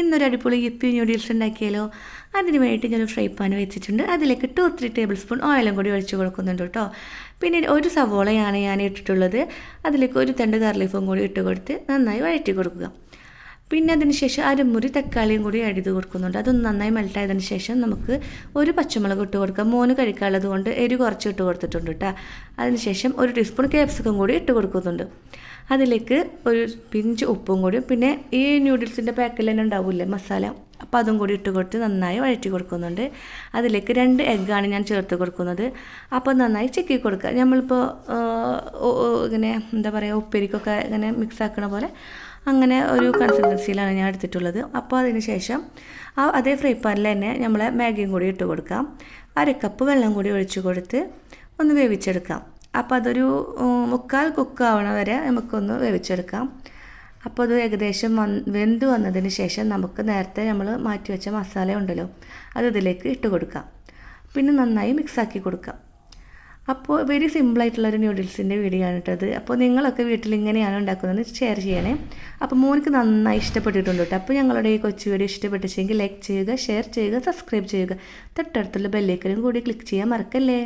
ഇന്നൊരു അടിപൊളി ഇപ്പി ന്യൂഡിൽസ് ഉണ്ടാക്കിയാലോ? അതിന് വേണ്ടിയിട്ട് ഞാൻ ഫ്രൈ പാൻ വെച്ചിട്ടുണ്ട്. അതിലേക്ക് ടു ത്രീ ടേബിൾ സ്പൂൺ ഓയിലും കൂടി ഒഴിച്ചു കൊടുക്കുന്നുണ്ട് കേട്ടോ. പിന്നെ ഒരു സവോളയാണ് ഞാൻ ഇട്ടിട്ടുള്ളത്. അതിലേക്ക് ഒരു തണ്ട് ഗാർലിഫും കൂടി ഇട്ട് കൊടുത്ത് നന്നായി വഴറ്റി കൊടുക്കുക. പിന്നെ അതിന് ശേഷം അരമുറി തക്കാളിയും കൂടി ആഡ് ചെയ്ത് കൊടുക്കുന്നുണ്ട്. അതൊന്ന് നന്നായി മെൽട്ടായതിന് ശേഷം നമുക്ക് ഒരു പച്ചമുളക് ഇട്ട് കൊടുക്കാം. മൂന്ന് കഴിക്കാനുള്ളത് കൊണ്ട് എരി കുറച്ച് ഇട്ട് കൊടുത്തിട്ടുണ്ട് കേട്ടോ. അതിനുശേഷം ഒരു ടീസ്പൂൺ കേപ്സിക്കും കൂടി ഇട്ട് കൊടുക്കുന്നുണ്ട്. അതിലേക്ക് ഒരു പിഞ്ച് ഉപ്പും കൂടി പിന്നെ ഈ ന്യൂഡിൽസിന്റെ പാക്കിൽ തന്നെ ഉണ്ടാവില്ലേ മസാല? അപ്പോൾ അതും കൂടി ഇട്ട് കൊടുത്ത് നന്നായി വഴറ്റി കൊടുക്കുന്നുണ്ട്. അതിലേക്ക് രണ്ട് എഗ്ഗാണ് ഞാൻ ചേർത്ത് കൊടുക്കുന്നത്. അപ്പോൾ നന്നായി ചിക്കി കൊടുക്കുക. നമ്മളിപ്പോൾ ഇങ്ങനെ എന്താ പറയുക ഉപ്പേരിക്കൊക്കെ ഇങ്ങനെ മിക്സ് ആക്കണ പോലെ അങ്ങനെ ഒരു കൺസിസ്റ്റൻസിയിലാണ് ഞാൻ എടുത്തിട്ടുള്ളത്. അപ്പോൾ അതിന് ശേഷം ആ അതേ ഫ്രൈ പാനിൽ തന്നെ നമ്മൾ മാഗിയും കൂടി ഇട്ട് കൊടുക്കാം. അരക്കപ്പ് വെള്ളം കൂടി ഒഴിച്ച് കൊടുത്ത് ഒന്ന് വേവിച്ചെടുക്കാം. അപ്പോൾ അതൊരു മുക്കാൽ കുക്കാവണ വരെ നമുക്കൊന്ന് വേവിച്ചെടുക്കാം. അപ്പോൾ അത് ഏകദേശം വന്ന് വെന്ത് വന്നതിന് ശേഷം നമുക്ക് നേരത്തെ നമ്മൾ മാറ്റി വെച്ച മസാല ഉണ്ടല്ലോ അത് ഇതിലേക്ക് ഇട്ട് കൊടുക്കാം. പിന്നെ നന്നായി മിക്സാക്കി കൊടുക്കാം. അപ്പോൾ വെരി സിമ്പിളായിട്ടുള്ളൊരു ന്യൂഡിൽസിന്റെ വീഡിയോ ആണ് കേട്ടത് അപ്പോൾ നിങ്ങളൊക്കെ വീട്ടിൽ ഇങ്ങനെയാണ് ഉണ്ടാക്കുന്നത് ഷെയർ ചെയ്യണേ. അപ്പോൾ മോനിക്ക് നന്നായി ഇഷ്ടപ്പെട്ടിട്ടുണ്ട് കേട്ടോ. അപ്പോൾ ഞങ്ങളുടെ ഈ കൊച്ചു വീഡിയോ ഇഷ്ടപ്പെട്ടിച്ചെങ്കിൽ ലൈക്ക് ചെയ്യുക ഷെയർ ചെയ്യുക സബ്സ്ക്രൈബ് ചെയ്യുക. തൊട്ടടുത്തുള്ള ബെല്ലേക്കലും കൂടി ക്ലിക്ക് ചെയ്യാൻ മറക്കല്ലേ?